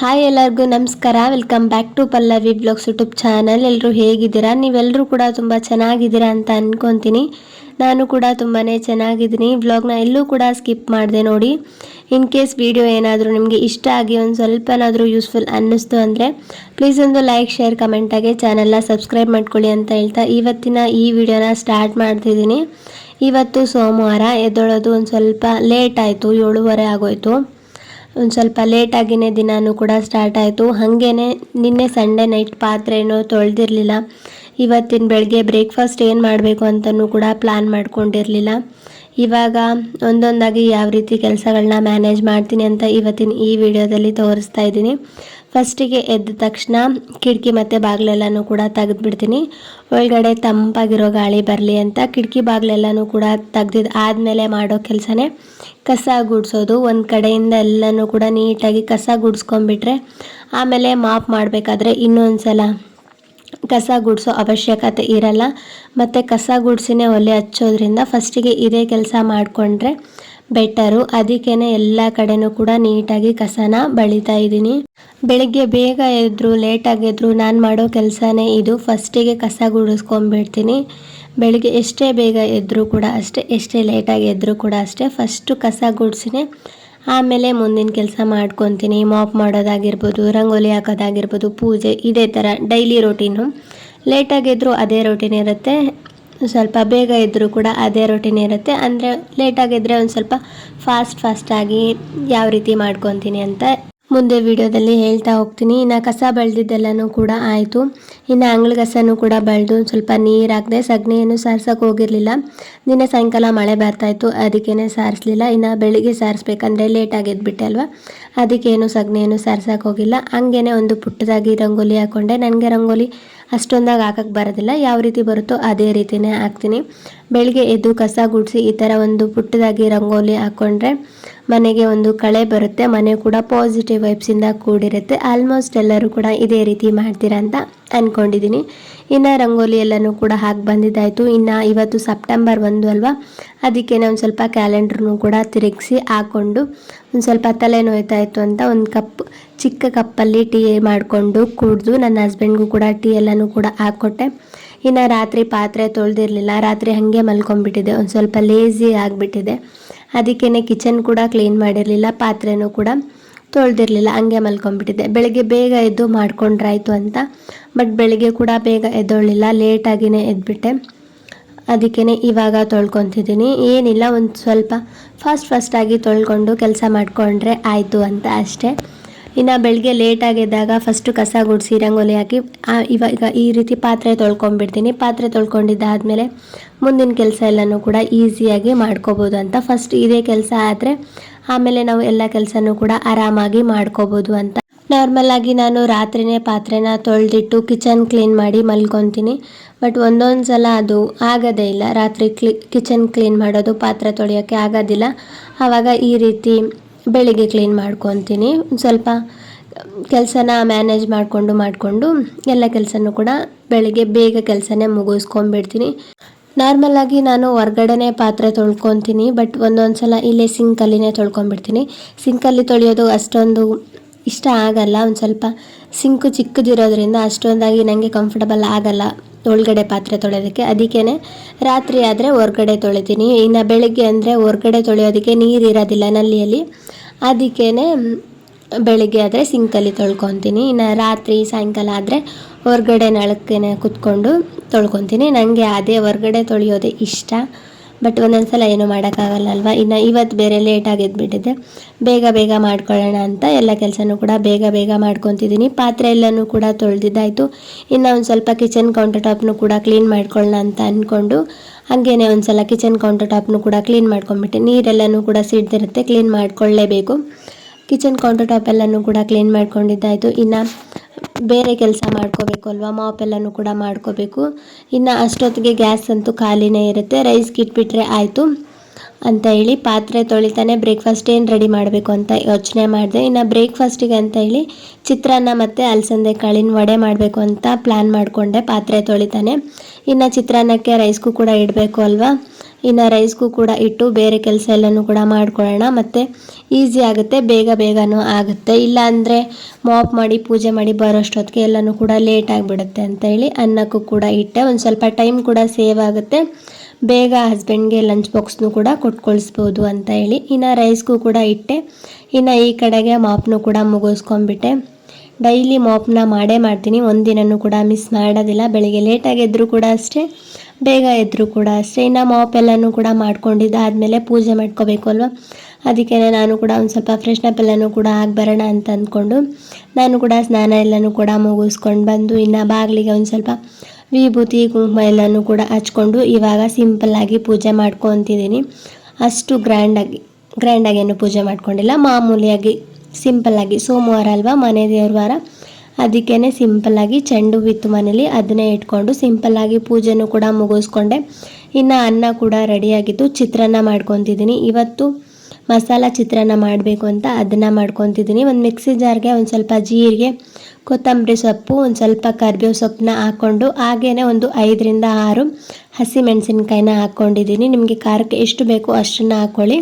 Hi ಎಲ್ಲರಿಗೂ ನಮಸ್ಕಾರ. Welcome back to Pallavi blogs YouTube channel ಎಲ್ಲರೂ ಹೇಗಿದ್ದೀರಾ? ನೀವೆಲ್ಲರೂ ಕೂಡ ತುಂಬ ಚೆನ್ನಾಗಿದ್ದೀರಾ ಅಂತ ಅಂದ್ಕೊತೀನಿ ನಾನು ಕೂಡ ತುಂಬಾ ಚೆನ್ನಾಗಿದ್ದೀನಿ. ವ್ಲಾಗ್ನ ಎಲ್ಲೂ ಕೂಡ ಸ್ಕಿಪ್ ಮಾಡಿದೆ ನೋಡಿ. ಇನ್ ಕೇಸ್ ವಿಡಿಯೋ ಏನಾದರೂ ನಿಮಗೆ ಇಷ್ಟ ಆಗಿ ಒಂದು ಸ್ವಲ್ಪನಾದರೂ ಯೂಸ್ಫುಲ್ ಅನ್ನಿಸ್ತು ಅಂದರೆ ಪ್ಲೀಸ್ ಒಂದು ಲೈಕ್ ಶೇರ್ ಕಮೆಂಟಾಗಿ ಚಾನಲ್ನ ಸಬ್ಸ್ಕ್ರೈಬ್ ಮಾಡ್ಕೊಳ್ಳಿ ಅಂತ ಹೇಳ್ತಾ ಇವತ್ತಿನ ಈ ವಿಡಿಯೋನ ಸ್ಟಾರ್ಟ್ ಮಾಡ್ತಿದ್ದೀನಿ. ಇವತ್ತು ಸೋಮವಾರ, ಎದ್ದೊಳೋದು ಒಂದು ಸ್ವಲ್ಪ ಲೇಟ್ ಆಯಿತು, ಏಳುವರೆ ಆಗೋಯ್ತು. ಒಂದು ಸ್ವಲ್ಪ ಲೇಟಾಗಿನೇ ದಿನಾನು ಕೂಡ ಸ್ಟಾರ್ಟ್ ಆಯಿತು. ಹಾಗೇನೆ ನಿನ್ನೆ ಸಂಡೇ ನೈಟ್ ಪಾತ್ರೆನೂ ತೊಳೆದಿರಲಿಲ್ಲ. ಇವತ್ತಿನ ಬೆಳಗ್ಗೆ ಬ್ರೇಕ್ಫಾಸ್ಟ್ ಏನು ಮಾಡಬೇಕು ಅಂತಲೂ ಕೂಡ ಪ್ಲ್ಯಾನ್ ಮಾಡ್ಕೊಂಡಿರಲಿಲ್ಲ. ಇವಾಗ ಒಂದೊಂದಾಗಿ ಯಾವ ರೀತಿ ಕೆಲಸಗಳನ್ನ ಮ್ಯಾನೇಜ್ ಮಾಡ್ತೀನಿ ಅಂತ ಇವತ್ತಿನ ಈ ವಿಡಿಯೋದಲ್ಲಿ ತೋರಿಸ್ತಾ ಇದ್ದೀನಿ. ಫಸ್ಟಿಗೆ ಎದ್ದ ತಕ್ಷಣ ಕಿಟಕಿ ಮತ್ತು ಬಾಗಿಲೆಲ್ಲನೂ ಕೂಡ ತೆಗೆದ್ಬಿಡ್ತೀನಿ. ಒಳಗಡೆ ತಂಪಾಗಿರೋ ಗಾಳಿ ಬರಲಿ ಅಂತ ಕಿಟಕಿ ಬಾಗಿಲೆಲ್ಲನೂ ಕೂಡ ತೆಗ್ದಿದ್ದು ಆದಮೇಲೆ ಮಾಡೋ ಕೆಲಸನೇ ಕಸ ಗುಡಿಸೋದು. ಒಂದು ಕಡೆಯಿಂದ ಎಲ್ಲನೂ ಕೂಡ ನೀಟಾಗಿ ಕಸ ಗುಡಿಸ್ಕೊಂಬಿಟ್ರೆ ಆಮೇಲೆ ಮಾಪ್ ಮಾಡಬೇಕಾದ್ರೆ ಇನ್ನೊಂದು ಸಲ ಕಸ ಗುಡಿಸೋ ಅವಶ್ಯಕತೆ ಇರಲ್ಲ. ಮತ್ತು ಕಸ ಗುಡಿಸಿನೇ ಒಲೆ ಹಚ್ಚೋದ್ರಿಂದ ಫಸ್ಟಿಗೆ ಇದೇ ಕೆಲಸ ಮಾಡಿಕೊಂಡ್ರೆ ಬೆಟರು ಅದಕ್ಕೇನೆ ಎಲ್ಲ ಕಡೆನೂ ಕೂಡ ನೀಟಾಗಿ ಕಸನ ಬಳಿತಾ ಇದ್ದೀನಿ. ಬೆಳಿಗ್ಗೆ ಬೇಗ ಎದ್ರು, ಲೇಟಾಗಿ ಎದ್ರು ನಾನು ಮಾಡೋ ಕೆಲಸನೇ ಇದು. ಫಸ್ಟಿಗೆ ಕಸ ಗುಡಿಸ್ಕೊಂಡ್ಬಿಡ್ತೀನಿ ಬೆಳಿಗ್ಗೆ ಎಷ್ಟೇ ಬೇಗ ಎದ್ದರೂ ಕೂಡ ಅಷ್ಟೇ, ಎಷ್ಟೇ ಲೇಟಾಗಿ ಎದ್ರು ಕೂಡ ಅಷ್ಟೇ ಫಸ್ಟು ಕಸ ಗುಡಿಸಿನೇ. ಆಮೇಲೆ ಮುಂದಿನ ಕೆಲಸ ಮಾಡ್ಕೊತೀನಿ. ಮಾಪ್ ಮಾಡೋದಾಗಿರ್ಬೋದು, ರಂಗೋಲಿ ಹಾಕೋದಾಗಿರ್ಬೋದು, ಪೂಜೆ, ಇದೇ ಥರ ಡೈಲಿ ರೋಟೀನು. ಲೇಟಾಗಿ ಎದ್ದರೂ ಅದೇ ರೋಟೀನ್ ಇರುತ್ತೆ. ಸ್ವಲ್ಪ ಬೇಗ ಇದ್ದರೂ ಕೂಡ ಅದೇ ರೊಟೀನ್ ಇರುತ್ತೆ. ಅಂದರೆ ಲೇಟಾಗಿದ್ದರೆ ಒಂದು ಸ್ವಲ್ಪ ಫಾಸ್ಟ್ ಫಾಸ್ಟಾಗಿ ಯಾವ ರೀತಿ ಮಾಡ್ಕೊತೀನಿ ಅಂತ ಮುಂದೆ ವಿಡಿಯೋದಲ್ಲಿ ಹೇಳ್ತಾ ಹೋಗ್ತೀನಿ. ಇನ್ನು ಕಸ ಬೆಳೆದಿದ್ದೆಲ್ಲನೂ ಕೂಡ ಆಯಿತು. ಇನ್ನು ಅಂಗಳ ಕಸನೂ ಕೂಡ ಬೆಳೆದು ಸ್ವಲ್ಪ ನೀರು ಹಾಕಿದೆ ಸಗಣಿಯನ್ನು ಸಾರ್ಸೋಕೆ ಹೋಗಿರಲಿಲ್ಲ. ದಿನ ಸಾಯಂಕಾಲ ಮಳೆ ಬರ್ತಾಯಿತ್ತು ಅದಕ್ಕೇನೆ ಸಾರಿಸಲಿಲ್ಲ. ಇನ್ನು ಬೆಳಿಗ್ಗೆ ಸಾರಿಸ್ಬೇಕಂದ್ರೆ ಲೇಟಾಗಿ ಎದ್ಬಿಟ್ಟೆ ಅಲ್ವಾ? ಅದಕ್ಕೇನು ಸಗಣಿಯನ್ನು ಸಾರ್ಸೋಕೆ ಹೋಗಿಲ್ಲ. ಹಂಗೇನೆ ಒಂದು ಪುಟ್ಟದಾಗಿ ರಂಗೋಲಿ ಹಾಕ್ಕೊಂಡೆ ನನಗೆ ರಂಗೋಲಿ ಅಷ್ಟೊಂದಾಗಿ ಹಾಕಕ್ಕೆ ಬರೋದಿಲ್ಲ. ಯಾವ ರೀತಿ ಬರುತ್ತೋ ಅದೇ ರೀತಿಯೇ ಹಾಕ್ತೀನಿ. ಬೆಳಗ್ಗೆ ಎದ್ದು ಕಸ ಗುಡಿಸಿ ಈ ಥರ ಒಂದು ಪುಟ್ಟದಾಗಿ ರಂಗೋಲಿ ಹಾಕ್ಕೊಂಡ್ರೆ ಮನೆಗೆ ಒಂದು ಕಳೆ ಬರುತ್ತೆ. ಮನೆ ಕೂಡ ಪಾಸಿಟಿವ್ ವೈಬ್ಸಿಂದ ಕೂಡಿರುತ್ತೆ. ಆಲ್ಮೋಸ್ಟ್ ಎಲ್ಲರೂ ಕೂಡ ಇದೇ ರೀತಿ ಮಾಡ್ತೀರಾ ಅಂತ ಅಂದ್ಕೊಂಡಿದ್ದೀನಿ ಇನ್ನು ರಂಗೋಲಿ ಎಲ್ಲನೂ ಕೂಡ ಹಾಕಿ ಬಂದಿದ್ದಾಯಿತು. ಇನ್ನು ಇವತ್ತು ಸೆಪ್ಟೆಂಬರ್ ಒಂದು ಅಲ್ವಾ? ಅದಕ್ಕೆ ಒಂದು ಸ್ವಲ್ಪ ಕ್ಯಾಲೆಂಡ್ರನ್ನು ಕೂಡ ತಿರುಗಿಸಿ ಹಾಕ್ಕೊಂಡು ಒಂದು ಸ್ವಲ್ಪ ತಲೆ ನೋಯ್ತಾ ಇತ್ತು ಅಂತ ಒಂದು ಕಪ್, ಚಿಕ್ಕ ಕಪ್ಪಲ್ಲಿ ಟೀ ಮಾಡಿಕೊಂಡು ಕುಡಿದು ನನ್ನ ಹಸ್ಬೆಂಡ್ಗೂ ಕೂಡ ಟೀ ಎಲ್ಲನೂ ಕೂಡ ಹಾಕ್ಕೊಟ್ಟೆ. ಇನ್ನು ರಾತ್ರಿ ಪಾತ್ರೆ ತೊಳೆದಿರಲಿಲ್ಲ. ರಾತ್ರಿ ಹಾಗೆ ಮಲ್ಕೊಂಡ್ಬಿಟ್ಟಿದೆ. ಒಂದು ಸ್ವಲ್ಪ ಲೇಝಿ ಆಗಿಬಿಟ್ಟಿದೆ. ಅದಕ್ಕೇ ಕಿಚನ್ ಕೂಡ ಕ್ಲೀನ್ ಮಾಡಿರಲಿಲ್ಲ, ಪಾತ್ರೆನೂ ಕೂಡ. ತೊಳೆದಿರಲಿಲ್ಲ, ಹಂಗೆ ಮಲ್ಕೊಂಡ್ಬಿಟ್ಟಿದ್ದೆ. ಬೆಳಗ್ಗೆ ಬೇಗ ಎದ್ದು ಮಾಡ್ಕೊಂಡ್ರಾಯ್ತು ಅಂತ. ಬಟ್ ಬೆಳಿಗ್ಗೆ ಕೂಡ ಬೇಗ ಎದ್ದೊಳ್ಳಿಲ್ಲ ಲೇಟಾಗಿಯೇ ಎದ್ಬಿಟ್ಟೆ. ಅದಕ್ಕೇ ಇವಾಗ ತೊಳ್ಕೊತಿದ್ದೀನಿ. ಏನಿಲ್ಲ, ಒಂದು ಸ್ವಲ್ಪ ಫಾಸ್ಟ್ ಫಾಸ್ಟಾಗಿ ತೊಳ್ಕೊಂಡು ಕೆಲಸ ಮಾಡಿಕೊಂಡ್ರೆ ಆಯಿತು ಅಂತ ಅಷ್ಟೇ. ಇನ್ನು ಬೆಳಗ್ಗೆ ಲೇಟಾಗಿದ್ದಾಗ ಫಸ್ಟು ಕಸ ಗುಡಿಸಿ, ರಂಗೋಲಿ ಹಾಕಿ ಇವಾಗ ಈ ರೀತಿ ಪಾತ್ರೆ ತೊಳ್ಕೊಂಡ್ಬಿಡ್ತೀನಿ. ಪಾತ್ರೆ ತೊಳ್ಕೊಂಡಿದ್ದಾದಮೇಲೆ ಮುಂದಿನ ಕೆಲಸ ಎಲ್ಲನೂ ಕೂಡ ಈಸಿಯಾಗಿ ಮಾಡ್ಕೋಬೋದು ಅಂತ. ಫಸ್ಟ್ ಇದೇ ಕೆಲಸ ಆದರೆ ಆಮೇಲೆ ನಾವು ಎಲ್ಲ ಕೆಲಸನೂ ಕೂಡ ಆರಾಮಾಗಿ ಮಾಡ್ಕೋಬೋದು ಅಂತ. ನಾರ್ಮಲ್ ಆಗಿ ನಾನು ರಾತ್ರಿನೇ ಪಾತ್ರೆನ ತೊಳೆದಿಟ್ಟು ಕಿಚನ್ ಕ್ಲೀನ್ ಮಾಡಿ ಮಲ್ಕೊತೀನಿ. ಬಟ್ ಒಂದೊಂದು ಸಲ ಅದು ಆಗೋದೇ ಇಲ್ಲ. ರಾತ್ರಿ ಕ್ಲಿ ಕಿಚನ್ ಕ್ಲೀನ್ ಮಾಡೋದು ಪಾತ್ರೆ ತೊಳೆಯೋಕ್ಕೆ ಆಗೋದಿಲ್ಲ. ಆವಾಗ ಈ ರೀತಿ ಬೆಳಿಗ್ಗೆ ಕ್ಲೀನ್ ಮಾಡ್ಕೊತೀನಿ. ಸ್ವಲ್ಪ ಕೆಲಸನ ಮ್ಯಾನೇಜ್ ಮಾಡಿಕೊಂಡು ಮಾಡಿಕೊಂಡು ಎಲ್ಲ ಕೆಲಸನೂ ಕೂಡ ಬೆಳಿಗ್ಗೆ ಬೇಗ ಕೆಲಸನೇ ಮುಗಿಸ್ಕೊಂಡ್ಬಿಡ್ತೀನಿ. ನಾರ್ಮಲಾಗಿ ನಾನು ಹೊರ್ಗಡೆನೇ ಪಾತ್ರೆ ತೊಳ್ಕೊತೀನಿ ಬಟ್ ಒಂದೊಂದು ಸಲ ಇಲ್ಲೇ ಸಿಂಕಲ್ಲಿನೇ ತೊಳ್ಕೊಂಬಿಡ್ತೀನಿ ಸಿಂಕಲ್ಲಿ ತೊಳೆಯೋದು ಅಷ್ಟೊಂದು ಇಷ್ಟ ಆಗಲ್ಲ, ಒಂದು ಸ್ವಲ್ಪ ಸಿಂಕು ಚಿಕ್ಕದಿರೋದ್ರಿಂದ ಅಷ್ಟೊಂದಾಗಿ ನನಗೆ ಕಂಫರ್ಟಬಲ್ ಆಗಲ್ಲ ಒಳಗಡೆ ಪಾತ್ರೆ ತೊಳೆಯೋದಕ್ಕೆ. ಅದಕ್ಕೇ ರಾತ್ರಿ ಆದರೆ ಹೊರ್ಗಡೆ ತೊಳಿತೀನಿ. ಇನ್ನು ಬೆಳಗ್ಗೆ ಅಂದರೆ ಹೊರ್ಗಡೆ ತೊಳೆಯೋದಕ್ಕೆ ನೀರು ಇರೋದಿಲ್ಲ ನಲ್ಲಿಯಲ್ಲಿ. ಅದಕ್ಕೇ ಬೆಳಿಗ್ಗೆ ಆದರೆ ಸಿಂಕಲ್ಲಿ ತೊಳ್ಕೊತೀನಿ. ಇನ್ನು ರಾತ್ರಿ ಸಾಯಂಕಾಲ ಆದರೆ ಹೊರಗಡೆ ನಳಕ್ಕೇನೆ ಕುತ್ಕೊಂಡು ತೊಳ್ಕೊತೀನಿ. ನನಗೆ ಅದೇ ಹೊರಗಡೆ ತೊಳೆಯೋದೇ ಇಷ್ಟ. ಬಟ್ ಒಂದೊಂದು ಸಲ ಏನೂ ಮಾಡೋಕ್ಕಾಗಲ್ಲ ಅಲ್ವಾ ಇನ್ನು ಇವತ್ತು ಬೇರೆ ಲೇಟಾಗಿ ಎದ್ಬಿಟ್ಟಿದೆ. ಬೇಗ ಬೇಗ ಮಾಡ್ಕೊಳ್ಳೋಣ ಅಂತ ಎಲ್ಲ ಕೆಲಸನೂ ಕೂಡ ಬೇಗ ಬೇಗ ಮಾಡ್ಕೊತಿದ್ದೀನಿ ಪಾತ್ರೆ ಎಲ್ಲನೂ ಕೂಡ ತೊಳೆದಿದ್ದಾಯಿತು. ಇನ್ನು ಒಂದು ಸ್ವಲ್ಪ ಕಿಚನ್ ಕೌಂಟರ್ ಟಾಪ್ನು ಕೂಡ ಕ್ಲೀನ್ ಮಾಡ್ಕೊಳ್ಳೋಣ ಅಂತ ಅಂದ್ಕೊಂಡು ಹಾಗೇನೆ ಒಂದು ಸಲ ಕಿಚನ್ ಕೌಂಟರ್ ಟಾಪ್ನು ಕೂಡ ಕ್ಲೀನ್ ಮಾಡ್ಕೊಂಬಿಟ್ಟೆ ನೀರೆಲ್ಲನೂ ಕೂಡ ಸಿಡ್ದಿರುತ್ತೆ. ಕ್ಲೀನ್ ಮಾಡ್ಕೊಳ್ಳೇಬೇಕು. ಕಿಚನ್ ಕೌಂಟರ್ ಟಾಪ್ ಎಲ್ಲನೂ ಕೂಡ ಕ್ಲೀನ್ ಮಾಡ್ಕೊಂಡಿದ್ದಾಯಿತು. ಇನ್ನು ಬೇರೆ ಕೆಲಸ ಮಾಡ್ಕೋಬೇಕು ಅಲ್ವಾ? ಮಾಪ್ ಎಲ್ಲನೂ ಕೂಡ ಮಾಡ್ಕೋಬೇಕು. ಇನ್ನು ಅಷ್ಟೊತ್ತಿಗೆ ಗ್ಯಾಸ್ ಅಂತೂ ಖಾಲಿನೇ ಇರುತ್ತೆ. ರೈಸ್ಗೆ ಇಟ್ಬಿಟ್ರೆ ಆಯಿತು ಅಂತ ಹೇಳಿ ಪಾತ್ರೆ ತೊಳಿತಾನೆ ಬ್ರೇಕ್ಫಾಸ್ಟ್ ಏನು ರೆಡಿ ಮಾಡಬೇಕು ಅಂತ ಯೋಚನೆ ಮಾಡಿದೆ. ಇನ್ನು ಬ್ರೇಕ್ಫಾಸ್ಟಿಗೆ ಅಂತ ಹೇಳಿ ಚಿತ್ರಾನ್ನ ಮತ್ತು ಅಲಸಂದೆ ಕಾಳಿನ ವಡೆ ಮಾಡಬೇಕು ಅಂತ ಪ್ಲ್ಯಾನ್ ಮಾಡಿಕೊಂಡೆ, ಪಾತ್ರೆ ತೊಳಿತಾನೆ. ಇನ್ನು ಚಿತ್ರಾನ್ನಕ್ಕೆ ರೈಸ್ಗೂ ಕೂಡ ಇಡಬೇಕು ಅಲ್ವಾ? ಇನ್ನು ರೈಸ್ಗೂ ಕೂಡ ಇಟ್ಟು ಬೇರೆ ಕೆಲಸ ಎಲ್ಲನೂ ಕೂಡ ಮಾಡ್ಕೊಳ್ಳೋಣ. ಮತ್ತು ಈಸಿ ಆಗುತ್ತೆ, ಬೇಗ ಬೇಗನೂ ಆಗುತ್ತೆ. ಇಲ್ಲ ಅಂದರೆ ಮಾಪ್ ಮಾಡಿ, ಪೂಜೆ ಮಾಡಿ ಬರೋಷ್ಟೊತ್ತಿಗೆ ಎಲ್ಲನೂ ಕೂಡ ಲೇಟ್ ಆಗಿಬಿಡುತ್ತೆ ಅಂತ ಹೇಳಿ ಅನ್ನಕ್ಕೂ ಕೂಡ ಇಟ್ಟೆ. ಒಂದು ಸ್ವಲ್ಪ ಟೈಮ್ ಕೂಡ ಸೇವ್ ಆಗುತ್ತೆ. ಬೇಗ ಹಸ್ಬೆಂಡ್ಗೆ ಲಂಚ್ ಬಾಕ್ಸ್ನು ಕೂಡ ಕೊಟ್ಕೊಳಿಸ್ಬೋದು ಅಂತ ಹೇಳಿ. ಇನ್ನು ರೈಸ್ಗೂ ಕೂಡ ಇಟ್ಟೆ. ಇನ್ನು ಈ ಕಡೆಗೆ ಮಾಪ್ನು ಕೂಡ ಮುಗಿಸ್ಕೊಂಡ್ಬಿಟ್ಟೆ. ಡೈಲಿ ಮಾಪ್ನ ಮಾಡೇ ಮಾಡ್ತೀನಿ. ಒಂದಿನೂ ಕೂಡ ಮಿಸ್ ಮಾಡೋದಿಲ್ಲ. ಬೆಳಗ್ಗೆ ಲೇಟಾಗಿ ಎದ್ದರೂ ಕೂಡ ಅಷ್ಟೇ, ಬೇಗ ಎದ್ದರೂ ಕೂಡ ಅಷ್ಟೇ. ಇನ್ನು ಮಾಪ್ ಎಲ್ಲನೂ ಕೂಡ ಮಾಡ್ಕೊಂಡಿದ್ದಾದಮೇಲೆ ಪೂಜೆ ಮಾಡ್ಕೋಬೇಕು ಅಲ್ವಾ? ಅದಕ್ಕೆ ನಾನು ಕೂಡ ಒಂದು ಸ್ವಲ್ಪ ಫ್ರೆಶ್ನಪ್ ಎಲ್ಲನೂ ಕೂಡ ಆಗಿ ಬರೋಣ ಅಂತ ಅಂದ್ಕೊಂಡು, ನಾನು ಕೂಡ ಸ್ನಾನ ಎಲ್ಲನೂ ಕೂಡ ಮುಗಿಸ್ಕೊಂಡು ಬಂದು, ಇನ್ನು ಬಾಗಿಲಿಗೆ ಒಂದು ಸ್ವಲ್ಪ ವಿಭೂತಿ, ಕುಂಕುಮ ಎಲ್ಲನೂ ಕೂಡ ಹಚ್ಕೊಂಡು, ಇವಾಗ ಸಿಂಪಲ್ಲಾಗಿ ಪೂಜೆ ಮಾಡ್ಕೊತಿದ್ದೀನಿ. ಅಷ್ಟು ಗ್ರ್ಯಾಂಡಾಗಿ ಗ್ರ್ಯಾಂಡಾಗಿ ಏನು ಪೂಜೆ ಮಾಡ್ಕೊಂಡಿಲ್ಲ. ಮಾಮೂಲಿಯಾಗಿ ಸಿಂಪಲ್ಲಾಗಿ ಸೋಮವಾರ ಅಲ್ವಾ, ಮನೆ ದೇವ್ರ ವಾರ? ಅದಕ್ಕೇ ಸಿಂಪಲ್ಲಾಗಿ ಚೆಂಡು ಬಿತ್ತು ಮನೇಲಿ ಅದನ್ನೇ ಇಟ್ಕೊಂಡು ಸಿಂಪಲ್ಲಾಗಿ ಪೂಜೆನೂ ಕೂಡ ಮುಗಿಸ್ಕೊಂಡೆ. ಇನ್ನು ಅನ್ನ ಕೂಡ ರೆಡಿಯಾಗಿತ್ತು, ಚಿತ್ರಾನ್ನ ಮಾಡ್ಕೊತಿದ್ದೀನಿ. ಇವತ್ತು ಮಸಾಲ ಚಿತ್ರಾನ್ನ ಮಾಡಬೇಕು ಅಂತ ಅದನ್ನು ಮಾಡ್ಕೊತಿದ್ದೀನಿ. ಒಂದು ಮಿಕ್ಸಿ ಜಾರ್ಗೆ ಒಂದು ಸ್ವಲ್ಪ ಜೀರಿಗೆ, ಕೊತ್ತಂಬರಿ ಸೊಪ್ಪು, ಒಂದು ಸ್ವಲ್ಪ ಕರಿಬೇವು ಸೊಪ್ಪನ್ನ ಹಾಕ್ಕೊಂಡು ಹಾಗೇ ಒಂದು ಐದರಿಂದ ಆರು ಹಸಿ ಮೆಣಸಿನ್ಕಾಯಿನ ಹಾಕ್ಕೊಂಡಿದ್ದೀನಿ. ನಿಮಗೆ ಖಾರಕ್ಕೆ ಎಷ್ಟು ಬೇಕೋ ಅಷ್ಟನ್ನು ಹಾಕ್ಕೊಳ್ಳಿ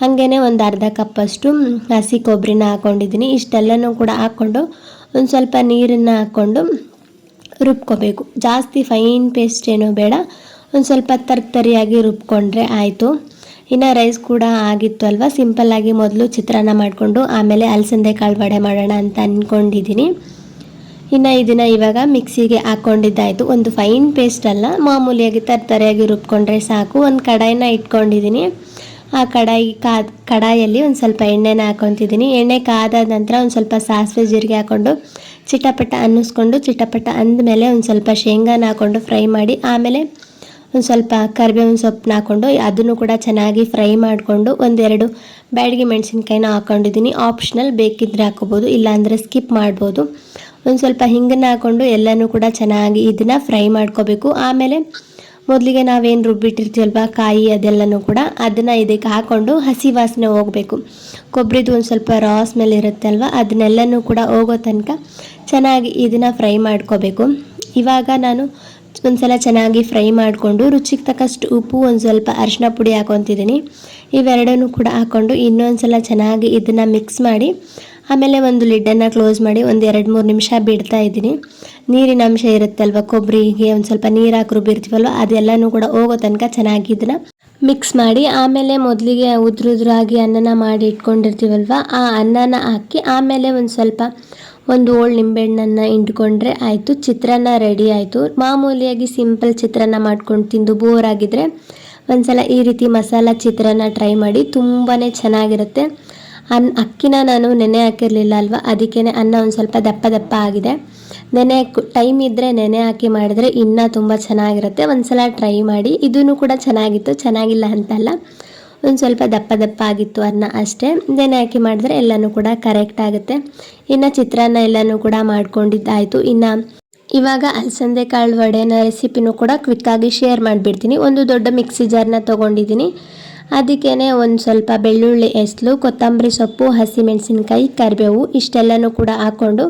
ಹಾಗೇ ಒಂದು ಅರ್ಧ ಕಪ್ಪಷ್ಟು ಹಸಿ ಕೊಬ್ಬರಿನ ಹಾಕ್ಕೊಂಡಿದ್ದೀನಿ ಇಷ್ಟೆಲ್ಲನೂ ಕೂಡ ಹಾಕ್ಕೊಂಡು ಒಂದು ಸ್ವಲ್ಪ ನೀರನ್ನು ಹಾಕ್ಕೊಂಡು ರುಬ್ಕೋಬೇಕು. ಜಾಸ್ತಿ ಫೈನ್ ಪೇಸ್ಟ್ ಏನೂ ಬೇಡ. ಒಂದು ಸ್ವಲ್ಪ ತರ್ತರಿಯಾಗಿ ರುಬ್ಕೊಂಡ್ರೆ ಆಯಿತು. ಇನ್ನು ರೈಸ್ ಕೂಡ ಆಗಿತ್ತು ಅಲ್ವಾ? ಸಿಂಪಲ್ಲಾಗಿ ಮೊದಲು ಚಿತ್ರಾನ್ನ ಮಾಡಿಕೊಂಡು ಆಮೇಲೆ ಅಲಸಂದೆ ಕಾಳು ವಡೆ ಮಾಡೋಣ ಅಂತ ಅಂದ್ಕೊಂಡಿದ್ದೀನಿ ಇನ್ನು ಇದನ್ನು ಇವಾಗ ಮಿಕ್ಸಿಗೆ ಹಾಕ್ಕೊಂಡಿದ್ದಾಯಿತು ಒಂದು ಫೈನ್ ಪೇಸ್ಟ್ ಅಲ್ಲ. ಮಾಮೂಲಿಯಾಗಿ ತರ್ತರಿಯಾಗಿ ರುಬ್ಕೊಂಡ್ರೆ ಸಾಕು. ಒಂದು ಕಡಾಯಿನ ಇಟ್ಕೊಂಡಿದ್ದೀನಿ ಆ ಕಡಾಯಿ ಕಾದ ಕಡಾಯಲ್ಲಿ ಒಂದು ಸ್ವಲ್ಪ ಎಣ್ಣೆನ ಹಾಕೊತಿದ್ದೀನಿ. ಎಣ್ಣೆ ಕಾದ ನಂತರ ಒಂದು ಸ್ವಲ್ಪ ಸಾಸಿವೆ ಜೀರಿಗೆ ಹಾಕ್ಕೊಂಡು ಚಿಟಪಟ ಅನ್ನಿಸ್ಕೊಂಡು ಚಿಟಪಟ ಅಂದಮೇಲೆ ಒಂದು ಸ್ವಲ್ಪ ಶೇಂಗಾನ ಹಾಕ್ಕೊಂಡು ಫ್ರೈ ಮಾಡಿ, ಆಮೇಲೆ ಒಂದು ಸ್ವಲ್ಪ ಕರಿಬೇವಿನ ಸೊಪ್ಪನ್ನ ಹಾಕ್ಕೊಂಡು ಅದನ್ನು ಕೂಡ ಚೆನ್ನಾಗಿ ಫ್ರೈ ಮಾಡಿಕೊಂಡು ಒಂದೆರಡು ಬ್ಯಾಡಿಗೆ ಮೆಣಸಿನ್ಕಾಯಿನ ಹಾಕ್ಕೊಂಡಿದ್ದೀನಿ ಆಪ್ಷನಲ್ ಬೇಕಿದ್ದರೆ ಹಾಕೋಬೋದು ಇಲ್ಲಾಂದರೆ ಸ್ಕಿಪ್ ಮಾಡ್ಬೋದು. ಒಂದು ಸ್ವಲ್ಪ ಹಿಂಗನ್ನ ಹಾಕ್ಕೊಂಡು ಎಲ್ಲನೂ ಕೂಡ ಚೆನ್ನಾಗಿ ಇದನ್ನು ಫ್ರೈ ಮಾಡ್ಕೋಬೇಕು. ಆಮೇಲೆ ಮೊದಲಿಗೆ ನಾವೇನು ರುಬ್ಬಿಟ್ಟಿರ್ತೀವಲ್ವ ಕಾಯಿ ಅದೆಲ್ಲನೂ ಕೂಡ ಅದನ್ನು ಇದಕ್ಕೆ ಹಾಕ್ಕೊಂಡು ಹಸಿ ವಾಸನೆ ಹೋಗಬೇಕು. ಕೊಬ್ಬರಿದು ಒಂದು ಸ್ವಲ್ಪ ರಾ ಸ್ಮೆಲ್ ಇರುತ್ತೆ ಅಲ್ವ? ಅದನ್ನೆಲ್ಲನೂ ಕೂಡ ಹೋಗೋ ತನಕ ಚೆನ್ನಾಗಿ ಇದನ್ನು ಫ್ರೈ ಮಾಡ್ಕೋಬೇಕು. ಇವಾಗ ನಾನು ಒಂದು ಸಲ ಚೆನ್ನಾಗಿ ಫ್ರೈ ಮಾಡಿಕೊಂಡು ರುಚಿಗೆ ತಕ್ಕಷ್ಟು ಉಪ್ಪು, ಒಂದು ಸ್ವಲ್ಪ ಅರಿಶಿನ ಪುಡಿ ಹಾಕೊತಿದ್ದೀನಿ. ಇವೆರಡನ್ನು ಕೂಡ ಹಾಕ್ಕೊಂಡು ಇನ್ನೊಂದು ಸಲ ಚೆನ್ನಾಗಿ ಇದನ್ನು ಮಿಕ್ಸ್ ಮಾಡಿ, ಆಮೇಲೆ ಒಂದು ಲಿಡ್ಡನ್ನು ಕ್ಲೋಸ್ ಮಾಡಿ ಒಂದು ಎರಡು ಮೂರು ನಿಮಿಷ ಬಿಡ್ತಾ ಇದ್ದೀನಿ. ನೀರಿನ ಅಂಶ ಇರುತ್ತಲ್ವ ಕೊಬ್ಬರಿಗೆ ಒಂದು ಸ್ವಲ್ಪ ನೀರು ಹಾಕಿ ರುಬ್ಬಿರ್ತೀವಲ್ವ ಅದೆಲ್ಲನೂ ಕೂಡ ಹೋಗೋ ತನಕ ಚೆನ್ನಾಗಿ ಇದನ್ನು ಮಿಕ್ಸ್ ಮಾಡಿ, ಆಮೇಲೆ ಮೊದಲಿಗೆ ಉದ್ರುದ್ರಾಗಿ ಅನ್ನನ ಮಾಡಿ ಇಟ್ಕೊಂಡಿರ್ತೀವಲ್ವ, ಆ ಅನ್ನನ ಹಾಕಿ ಆಮೇಲೆ ಒಂದು ಸ್ವಲ್ಪ ಒಂದು ಓಳ್ ನಿಂಬೆಹಣ್ಣನ್ನು ಇಟ್ಕೊಂಡ್ರೆ ಆಯಿತು, ಚಿತ್ರಾನ್ನ ರೆಡಿ ಆಯಿತು. ಮಾಮೂಲಿಯಾಗಿ ಸಿಂಪಲ್ ಚಿತ್ರಾನ್ನ ಮಾಡ್ಕೊಂಡು ತಿಂದು ಬೋರ್ ಆಗಿದ್ರೆ ಒಂದ್ಸಲ ಈ ರೀತಿ ಮಸಾಲ ಚಿತ್ರಾನ್ನ ಟ್ರೈ ಮಾಡಿ ತುಂಬಾ ಚೆನ್ನಾಗಿರುತ್ತೆ. ಅನ್, ಅಕ್ಕಿನ ನಾನು ನೆನೆ ಹಾಕಿರಲಿಲ್ಲ ಅಲ್ವಾ? ಅದಕ್ಕೇ ಅನ್ನ ಒಂದು ಸ್ವಲ್ಪ ದಪ್ಪ ದಪ್ಪ ಆಗಿದೆ. ನೆನೆ ಟೈಮ್ ಇದ್ದರೆ ನೆನೆ ಹಾಕಿ ಮಾಡಿದ್ರೆ ಇನ್ನೂ ತುಂಬ ಚೆನ್ನಾಗಿರುತ್ತೆ. ಒಂದು ಸಲ ಟ್ರೈ ಮಾಡಿ ಇದೂ ಕೂಡ ಚೆನ್ನಾಗಿತ್ತು, ಚೆನ್ನಾಗಿಲ್ಲ ಅಂತಲ್ಲ. ಒಂದು ಸ್ವಲ್ಪ ದಪ್ಪ ದಪ್ಪ ಆಗಿತ್ತು ಅನ್ನ ಅಷ್ಟೇ. ದೆನ್ ಹಾಕಿ ಮಾಡಿದ್ರೆ ಎಲ್ಲನೂ ಕೂಡ ಕರೆಕ್ಟ್ ಆಗುತ್ತೆ. ಇನ್ನು ಚಿತ್ರಾನ್ನ ಎಲ್ಲನೂ ಕೂಡ ಮಾಡ್ಕೊಂಡಿದ್ದಾಯಿತು. ಇನ್ನು ಇವಾಗ ಅಲಸಂದೆ ಕಾಳು ವಡೆನ ರೆಸಿಪಿನೂ ಕೂಡ ಕ್ವಿಕ್ಕಾಗಿ ಶೇರ್ ಮಾಡಿಬಿಡ್ತೀನಿ. ಒಂದು ದೊಡ್ಡ ಮಿಕ್ಸಿ ಜಾರ್ನ ತೊಗೊಂಡಿದ್ದೀನಿ. ಅದಕ್ಕೇ ಒಂದು ಸ್ವಲ್ಪ ಬೆಳ್ಳುಳ್ಳಿ ಎಸ್ಲು ಕೊತ್ತಂಬರಿ ಸೊಪ್ಪು, ಹಸಿಮೆಣಸಿನ್ಕಾಯಿ, ಕರಿಬೇವು, ಇಷ್ಟೆಲ್ಲನೂ ಕೂಡ ಹಾಕ್ಕೊಂಡು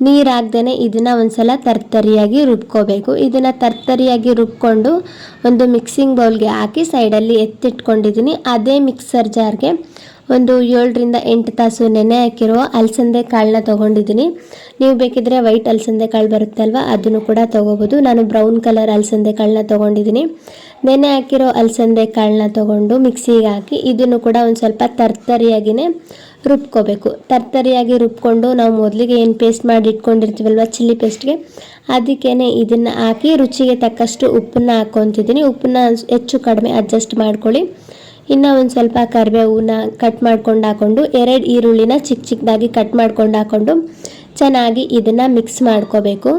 ನೀರು ಹಾಕ್ದೇ ಇದನ್ನು ಒಂದು ಸಲ ತರ್ತರಿಯಾಗಿ ರುಬ್ಕೋಬೇಕು. ಇದನ್ನು ತರ್ತರಿಯಾಗಿ ರುಬ್ಕೊಂಡು ಒಂದು ಮಿಕ್ಸಿಂಗ್ ಬೌಲ್ಗೆ ಹಾಕಿ ಸೈಡಲ್ಲಿ ಎತ್ತಿಟ್ಕೊಂಡಿದ್ದೀನಿ ಅದೇ ಮಿಕ್ಸರ್ ಜಾರ್ಗೆ ಒಂದು ಏಳರಿಂದ ಎಂಟು ತಾಸು ನೆನೆ ಹಾಕಿರೋ ಅಲಸಂದೆ ಕಾಳನ್ನ ತೊಗೊಂಡಿದ್ದೀನಿ ನೀವು ಬೇಕಿದ್ರೆ ವೈಟ್ ಅಲಸಂದೆ ಕಾಳು ಬರುತ್ತೆ ಅಲ್ವಾ, ಅದನ್ನು ಕೂಡ ತೊಗೋಬೋದು. ನಾನು ಬ್ರೌನ್ ಕಲರ್ ಅಲಸಂದೆ ಕಾಳನ್ನ ತೊಗೊಂಡಿದ್ದೀನಿ ನೆನೆ ಹಾಕಿರೋ ಅಲಸಂದೆ ಕಾಳನ್ನ ತೊಗೊಂಡು ಮಿಕ್ಸಿಗೆ ಹಾಕಿ ಇದನ್ನು ಕೂಡ ಒಂದು ಸ್ವಲ್ಪ ತರ್ತರಿಯಾಗಿಯೇ ರುಬ್ಕೋಬೇಕು. ತರ್ತರಿಯಾಗಿ ರುಬ್ಕೊಂಡು ನಾವು ಮೊದಲಿಗೆ ಏನು ಪೇಸ್ಟ್ ಮಾಡಿ ಇಟ್ಕೊಂಡಿರ್ತೀವಲ್ವ ಚಿಲ್ಲಿ ಪೇಸ್ಟ್ಗೆ ಅದಕ್ಕೇ ಇದನ್ನು ಹಾಕಿ ರುಚಿಗೆ ತಕ್ಕಷ್ಟು ಉಪ್ಪನ್ನ ಹಾಕ್ಕೊತಿದ್ದೀನಿ. ಉಪ್ಪನ್ನ ಹೆಚ್ಚು ಕಡಿಮೆ ಅಡ್ಜಸ್ಟ್ ಮಾಡ್ಕೊಳ್ಳಿ. ಇನ್ನು ಒಂದು ಸ್ವಲ್ಪ ಕರಿಬೇವನ್ನ ಕಟ್ ಮಾಡ್ಕೊಂಡು ಹಾಕ್ಕೊಂಡು ಎರಡು ಈರುಳ್ಳಿನ ಚಿಕ್ಕ ಚಿಕ್ಕದಾಗಿ ಕಟ್ ಮಾಡ್ಕೊಂಡು ಹಾಕ್ಕೊಂಡು ಚೆನ್ನಾಗಿ ಇದನ್ನು ಮಿಕ್ಸ್ ಮಾಡ್ಕೋಬೇಕು.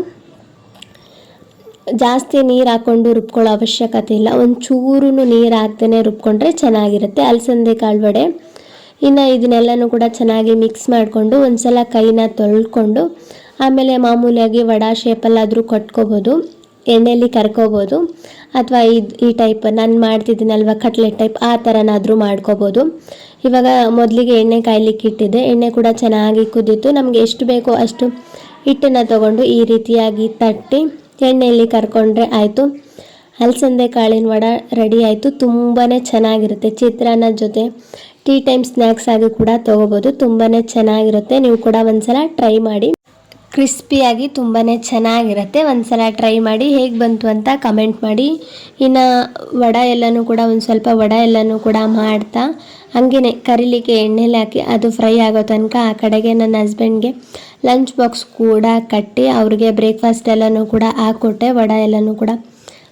ಜಾಸ್ತಿ ನೀರು ಹಾಕ್ಕೊಂಡು ರುಬ್ಕೊಳ್ಳೋ ಅವಶ್ಯಕತೆ ಇಲ್ಲ. ಒಂದು ಚೂರು ನೀರು ಹಾಕ್ದೇ ರುಬ್ಕೊಂಡ್ರೆ ಚೆನ್ನಾಗಿರುತ್ತೆ. ಅಲಸಂದೆ ಕಾಳು ವಡೆ ಇನ್ನು ಇದನ್ನೆಲ್ಲನೂ ಕೂಡ ಚೆನ್ನಾಗಿ ಮಿಕ್ಸ್ ಮಾಡಿಕೊಂಡು ಒಂದ್ಸಲ ಕೈನ ತೊಳ್ಕೊಂಡು ಆಮೇಲೆ ಮಾಮೂಲಿಯಾಗಿ ವಡಾ ಶೇಪಲ್ಲಾದರೂ ಕಟ್ಕೋಬೋದು, ಎಣ್ಣೆಯಲ್ಲಿ ಕರ್ಕೋಬೋದು, ಅಥವಾ ಇದು ಈ ಟೈಪ್ ನಾನು ಮಾಡ್ತಿದ್ದೀನಲ್ವ ಕಟ್ಲೆಟ್ ಟೈಪ್ ಆ ಥರನಾದರೂ ಮಾಡ್ಕೋಬೋದು. ಇವಾಗ ಮೊದಲಿಗೆ ಎಣ್ಣೆ ಕಾಯ್ಲಿಕ್ಕೆ ಇಟ್ಟಿದ್ದೆ, ಎಣ್ಣೆ ಕೂಡ ಚೆನ್ನಾಗಿ ಕುದೀತು, ನಮಗೆ ಎಷ್ಟು ಬೇಕೋ ಅಷ್ಟು ಹಿಟ್ಟನ್ನು ತಗೊಂಡು ಈ ರೀತಿಯಾಗಿ ತಟ್ಟಿ ಎಣ್ಣೆಯಲ್ಲಿ ಕರ್ಕೊಂಡ್ರೆ ಆಯಿತು. ಅಲಸಂದೆ ಕಾಳಿನ ವಡ ರೆಡಿ ಆಯಿತು ತುಂಬಾ ಚೆನ್ನಾಗಿರುತ್ತೆ ಚಿತ್ರಾನ್ನ ಜೊತೆ. ಟೀ ಟೈಮ್ ಸ್ನ್ಯಾಕ್ಸ್ ಆಗಿ ಕೂಡ ತೊಗೋಬೋದು. ತುಂಬಾ ಚೆನ್ನಾಗಿರುತ್ತೆ. ನೀವು ಕೂಡ ಒಂದ್ಸಲ ಟ್ರೈ ಮಾಡಿ. ಕ್ರಿಸ್ಪಿಯಾಗಿ ತುಂಬಾ ಚೆನ್ನಾಗಿರುತ್ತೆ. ಒಂದ್ಸಲ ಟ್ರೈ ಮಾಡಿ. ಹೇಗೆ ಬಂತು ಅಂತ ಕಮೆಂಟ್ ಮಾಡಿ. ಇನ್ನು ವಡ ಎಲ್ಲನೂ ಕೂಡ ಒಂದು ಸ್ವಲ್ಪ ವಡ ಎಲ್ಲನೂ ಕೂಡ ಮಾಡ್ತಾ. ಹಂಗೇ ಕರಿಲಿಕ್ಕೆ ಎಣ್ಣೆಲಿ ಹಾಕಿ ಅದು ಫ್ರೈ ಆಗೋ ತನಕ ಆ ಕಡೆಗೆ ನನ್ನ ಹಸ್ಬೆಂಡ್ಗೆ ಲಂಚ್ ಬಾಕ್ಸ್ ಕೂಡ ಕಟ್ಟಿ ಅವ್ರಿಗೆ ಬ್ರೇಕ್ಫಾಸ್ಟ್ ಎಲ್ಲನೂ ಕೂಡ ಹಾಕ್ಕೊಟ್ಟೆ. ವಡ ಎಲ್ಲನೂ ಕೂಡ.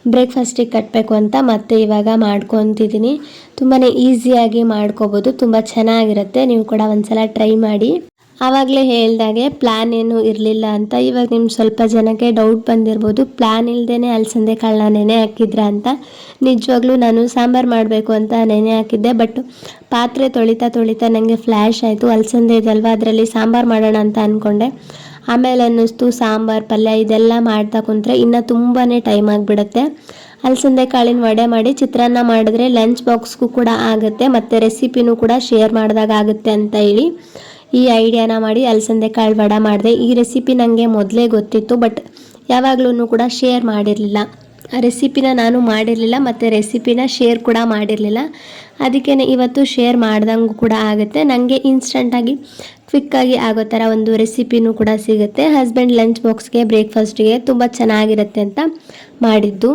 ಬ್ರೇಕ್ಫಾಸ್ಟಿಗೆ ಕಟ್ಟಬೇಕು ಅಂತ ಮತ್ತೆ ಇವಾಗ ಮಾಡ್ಕೊತಿದ್ದೀನಿ. ತುಂಬಾ ಈಸಿಯಾಗಿ ಮಾಡ್ಕೋಬೋದು, ತುಂಬ ಚೆನ್ನಾಗಿರುತ್ತೆ. ನೀವು ಕೂಡ ಒಂದ್ಸಲ ಟ್ರೈ ಮಾಡಿ. ಆವಾಗಲೇ ಹೇಳ್ದಾಗೆ ಪ್ಲ್ಯಾನ್ ಏನು ಇರಲಿಲ್ಲ ಅಂತ. ಇವಾಗ ನಿಮ್ಮ ಸ್ವಲ್ಪ ಜನಕ್ಕೆ ಡೌಟ್ ಬಂದಿರ್ಬೋದು. ಪ್ಲ್ಯಾನ್ ಇಲ್ಲದೇ ಅಲಸಂದೆ ಕಾಳನ್ನ ನೆನೆ ಹಾಕಿದ್ರ ಅಂತ. ನಿಜವಾಗ್ಲೂ ನಾನು ಸಾಂಬಾರು ಮಾಡಬೇಕು ಅಂತ ನೆನೆ ಹಾಕಿದ್ದೆ. ಬಟ್ ಪಾತ್ರೆ ತೊಳಿತಾ ತೊಳಿತಾ ನನಗೆ ಫ್ಲ್ಯಾಶ್ ಆಯಿತು. ಅಲಸಂದೆ ಇದಲ್ವ? ಅದರಲ್ಲಿ ಸಾಂಬಾರು ಮಾಡೋಣ ಅಂತ ಅಂದ್ಕೊಂಡೆ ಆಮೇಲೆ ಅನ್ನಿಸ್ತು, ಸಾಂಬಾರು, ಪಲ್ಯ ಇದೆಲ್ಲ ಮಾಡ್ತಾ ಕುಂತ್ರೆ ಇನ್ನೂ ತುಂಬಾ ಟೈಮ್ ಆಗಿಬಿಡುತ್ತೆ. ಅಲಸಂದೆ ಕಾಳಿನ ವಡೆ ಮಾಡಿ ಚಿತ್ರಾನ್ನ ಮಾಡಿದ್ರೆ ಲಂಚ್ ಬಾಕ್ಸ್ಗೂ ಕೂಡ ಆಗುತ್ತೆ, ಮತ್ತು ರೆಸಿಪಿನೂ ಕೂಡ ಶೇರ್ ಮಾಡಿದಾಗ ಆಗುತ್ತೆ ಅಂತ ಹೇಳಿ ಈ ಐಡಿಯಾನ ಮಾಡಿ ಅಲಸಂದೆ ಕಾಳು ವಡ ಮಾಡಿದೆ. ಈ ರೆಸಿಪಿ ನನಗೆ ಮೊದಲೇ ಗೊತ್ತಿತ್ತು ಬಟ್ ಯಾವಾಗಲೂ ಕೂಡ ಶೇರ್ ಮಾಡಿರಲಿಲ್ಲ. ಆ ರೆಸಿಪಿನ ನಾನು ಮಾಡಿರಲಿಲ್ಲ, ಮತ್ತು ರೆಸಿಪಿನ ಶೇರ್ ಕೂಡ ಮಾಡಿರಲಿಲ್ಲ. ಅದಕ್ಕೆ ಇವತ್ತು ಶೇರ್ ಮಾಡ್ದಂಗೂ ಕೂಡ ಆಗುತ್ತೆ. ನನಗೆ ಇನ್ಸ್ಟಂಟಾಗಿ ಕ್ವಿಕ್ಕಾಗಿ ಆಗೋ ಥರ ಒಂದು ರೆಸಿಪಿನೂ ಕೂಡ ಸಿಗುತ್ತೆ. ಹಸ್ಬೆಂಡ್ ಲಂಚ್ ಬಾಕ್ಸ್ಗೆ, ಬ್ರೇಕ್ಫಾಸ್ಟ್ಗೆ ತುಂಬ ಚೆನ್ನಾಗಿರುತ್ತೆ ಅಂತ ಮಾಡಿದ್ದು.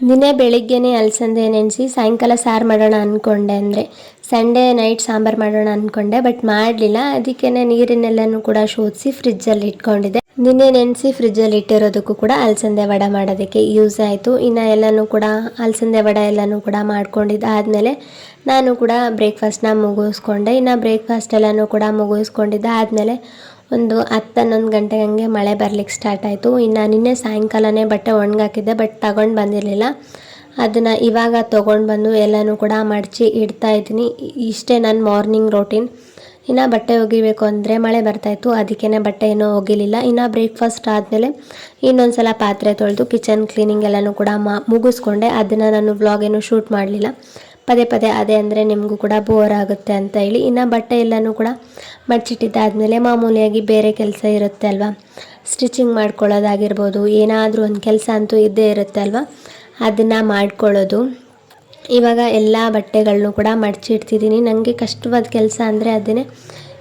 ನಿನ್ನೆ ಬೆಳಿಗ್ಗೆನೇ ಅಲ್ಸಂದೆ ನೆನೆಸಿ ಸಾಯಂಕಾಲ ಸಾರು ಮಾಡೋಣ ಅಂದ್ಕೊಂಡೆ ಅಂದರೆ, ಸಂಡೇ ನೈಟ್ ಸಾಂಬಾರು ಮಾಡೋಣ ಅಂದ್ಕೊಂಡೆ ಬಟ್ ಮಾಡಲಿಲ್ಲ. ಅದಕ್ಕೇ ನೀರಿನೆಲ್ಲನೂ ಕೂಡ ಶೋಧಿಸಿ ಫ್ರಿಜ್ಜಲ್ಲಿ ಇಟ್ಕೊಂಡಿದ್ದೆ. ನಿನ್ನೆ ನೆನೆಸಿ ಫ್ರಿಜ್ಜಲ್ಲಿ ಇಟ್ಟಿರೋದಕ್ಕೂ ಕೂಡ ಅಲಸಂದೆ ವಡ ಮಾಡೋದಕ್ಕೆ ಯೂಸ್ ಆಯಿತು. ಇನ್ನು ಎಲ್ಲನೂ ಕೂಡ ಅಲಸಂದೆ ವಡ ಎಲ್ಲನೂ ಕೂಡ ಮಾಡ್ಕೊಂಡಿದ್ದಾದಮೇಲೆ ನಾನು ಕೂಡ ಬ್ರೇಕ್ಫಾಸ್ಟ್ನ ಮುಗಿಸ್ಕೊಂಡೆ. ಇನ್ನು ಬ್ರೇಕ್ಫಾಸ್ಟ್ ಎಲ್ಲನೂ ಕೂಡ ಮುಗಿಸ್ಕೊಂಡಿದ್ದೆ. ಆದಮೇಲೆ ಒಂದು ಹತ್ತು ಹನ್ನೊಂದು ಗಂಟೆಗೆ ಹಂಗೆ ಮಳೆ ಬರ್ಲಿಕ್ಕೆ ಸ್ಟಾರ್ಟ್ ಆಯಿತು. ಇನ್ನು ನಿನ್ನೆ ಸಾಯಂಕಾಲನೇ ಬಟ್ಟೆ ಒಣಗಾಕಿದ್ದೆ ಬಟ್ ತಗೊಂಡು ಬಂದಿರಲಿಲ್ಲ. ಅದನ್ನು ಇವಾಗ ತೊಗೊಂಡು ಬಂದು ಎಲ್ಲನೂ ಕೂಡ ಮಡಚಿ ಇಡ್ತಾ ಇದ್ದೀನಿ. ಇಷ್ಟೇ ನನ್ನ ಮಾರ್ನಿಂಗ್ ರೋಟೀನ್ ಇನ್ನು ಬಟ್ಟೆ ಒಗಿಬೇಕು ಅಂದರೆ ಮಳೆ ಬರ್ತಾಯಿತ್ತು ಅದಕ್ಕೇ ಬಟ್ಟೆ ಏನೂ ಒಗಿಲಿಲ್ಲ. ಇನ್ನು ಬ್ರೇಕ್ಫಾಸ್ಟ್ ಆದಮೇಲೆ ಇನ್ನೊಂದು ಸಲ ಪಾತ್ರೆ ತೊಳೆದು ಕಿಚನ್ ಕ್ಲೀನಿಂಗ್ ಎಲ್ಲನೂ ಕೂಡ ಮುಗಿಸ್ಕೊಂಡೆ. ಅದನ್ನು ನಾನು ವ್ಲಾಗ್ ಶೂಟ್ ಮಾಡಲಿಲ್ಲ. ಪದೇ ಪದೇ ಅದೇ ಅಂದರೆ ನಿಮಗೂ ಕೂಡ ಬೋರ್ ಆಗುತ್ತೆ ಅಂತ ಹೇಳಿ. ಇನ್ನು ಬಟ್ಟೆ ಎಲ್ಲನೂ ಕೂಡ ಮಡ್ಚಿಟ್ಟಿದ್ದಾದಮೇಲೆ ಮಾಮೂಲಿಯಾಗಿ ಬೇರೆ ಕೆಲಸ ಇರುತ್ತೆ ಅಲ್ವಾ? ಸ್ಟಿಚಿಂಗ್ ಮಾಡ್ಕೊಳ್ಳೋದಾಗಿರ್ಬೋದು, ಏನಾದರೂ ಒಂದು ಕೆಲಸ ಅಂತೂ ಇದ್ದೇ ಇರುತ್ತೆ ಅಲ್ವಾ? ಅದನ್ನು ಮಾಡ್ಕೊಳ್ಳೋದು. ಇವಾಗ ಎಲ್ಲ ಬಟ್ಟೆಗಳನ್ನೂ ಕೂಡ ಮಡಚಿಡ್ತಿದ್ದೀನಿ ನನಗೆ ಕಷ್ಟವಾದ ಕೆಲಸ ಅಂದರೆ ಅದನ್ನೇ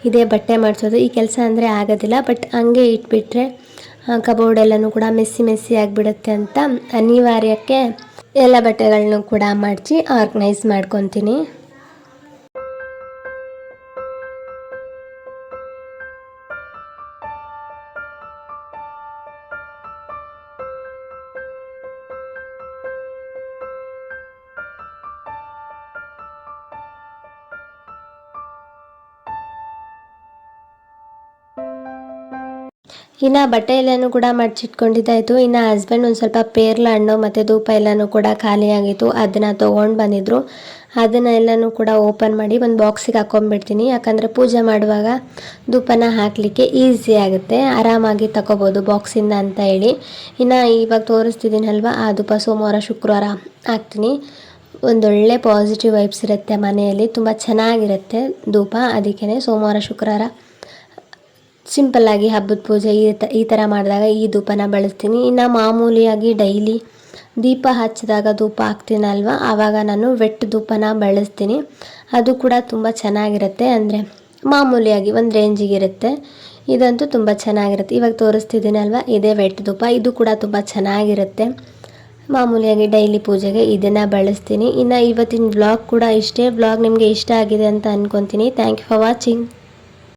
ಇದೇ ಬಟ್ಟೆ ಮಾಡಿಸೋದು. ಈ ಕೆಲಸ ಅಂದರೆ ಆಗೋದಿಲ್ಲ ಬಟ್ ಹಂಗೆ ಇಟ್ಬಿಟ್ರೆ ಕಬೋರ್ಡ್ ಎಲ್ಲನೂ ಕೂಡ ಮೆಸ್ಸಿ ಮೆಸ್ಸಿ ಆಗಿಬಿಡುತ್ತೆ ಅಂತ ಅನಿವಾರ್ಯಕ್ಕೆ ಎಲ್ಲ ಬಟ್ಟೆಗಳನ್ನೂ ಕೂಡ ಮಡಚಿ ಆರ್ಗನೈಸ್ ಮಾಡ್ಕೊತೀನಿ. ಇನ್ನು ಬಟ್ಟೆ ಎಲ್ಲನೂ ಕೂಡ ಮಡ್ಚಿಟ್ಕೊಂಡಿದ್ದಾಯಿತು. ಇನ್ನು ಹಸ್ಬೆಂಡ್ ಒಂದು ಸ್ವಲ್ಪ ಪೇರ್ಲ ಹಣ್ಣು ಮತ್ತು ಧೂಪ ಎಲ್ಲನೂ ಕೂಡ ಖಾಲಿಯಾಗಿತ್ತು ಅದನ್ನು ತೊಗೊಂಡು ಬಂದಿದ್ರು. ಅದನ್ನು ಎಲ್ಲನೂ ಕೂಡ ಓಪನ್ ಮಾಡಿ ಒಂದು ಬಾಕ್ಸಿಗೆ ಹಾಕೊಂಡ್ಬಿಡ್ತೀನಿ. ಯಾಕಂದರೆ ಪೂಜೆ ಮಾಡುವಾಗ ಧೂಪನ ಹಾಕಲಿಕ್ಕೆ ಈಸಿ ಆಗುತ್ತೆ. ಆರಾಮಾಗಿ ತಗೋಬೋದು ಬಾಕ್ಸಿಂದ ಅಂತ ಹೇಳಿ. ಇನ್ನು ಇವಾಗ ತೋರಿಸ್ತಿದ್ದೀನಲ್ವ, ಆ ಧೂಪ ಸೋಮವಾರ, ಶುಕ್ರವಾರ ಹಾಕ್ತೀನಿ. ಒಂದೊಳ್ಳೆ ಪಾಸಿಟಿವ್ ವೈಬ್ಸ್ ಇರುತ್ತೆ ಮನೆಯಲ್ಲಿ. ತುಂಬ ಚೆನ್ನಾಗಿರುತ್ತೆ ಧೂಪ. ಅದಕ್ಕೇ ಸೋಮವಾರ, ಶುಕ್ರವಾರ ಸಿಂಪಲ್ಲಾಗಿ ಹಬ್ಬದ ಪೂಜೆ ಈ ತ, ಈ ಥರ ಮಾಡಿದಾಗ ಈ ಧೂಪನ ಬಳಸ್ತೀನಿ. ಇನ್ನು ಮಾಮೂಲಿಯಾಗಿ ಡೈಲಿ ದೀಪ ಹಚ್ಚಿದಾಗ ಧೂಪ ಹಾಕ್ತೀನಲ್ವ? ಆವಾಗ ನಾನು ವೆಟ್ ಧೂಪನ ಬಳಸ್ತೀನಿ. ಅದು ಕೂಡ ತುಂಬ ಚೆನ್ನಾಗಿರುತ್ತೆ. ಅಂದರೆ ಮಾಮೂಲಿಯಾಗಿ ಒಂದು ರೇಂಜಿಗಿರುತ್ತೆ ಇದಂತೂ ತುಂಬ ಚೆನ್ನಾಗಿರುತ್ತೆ. ಇವಾಗ ತೋರಿಸ್ತಿದ್ದೀನಲ್ವ ಇದೇ ವೆಟ್ ಧೂಪ. ಇದು ಕೂಡ ತುಂಬ ಚೆನ್ನಾಗಿರುತ್ತೆ. ಮಾಮೂಲಿಯಾಗಿ ಡೈಲಿ ಪೂಜೆಗೆ ಇದನ್ನು ಬಳಸ್ತೀನಿ. ಇನ್ನು ಇವತ್ತಿನ ಬ್ಲಾಗ್ ಕೂಡ ಇಷ್ಟೇ. ಬ್ಲಾಗ್ ನಿಮಗೆ ಇಷ್ಟ ಆಗಿದೆ ಅಂತ ಅಂದ್ಕೊತೀನಿ ಥ್ಯಾಂಕ್ ಯು ಫಾರ್ ವಾಚಿಂಗ್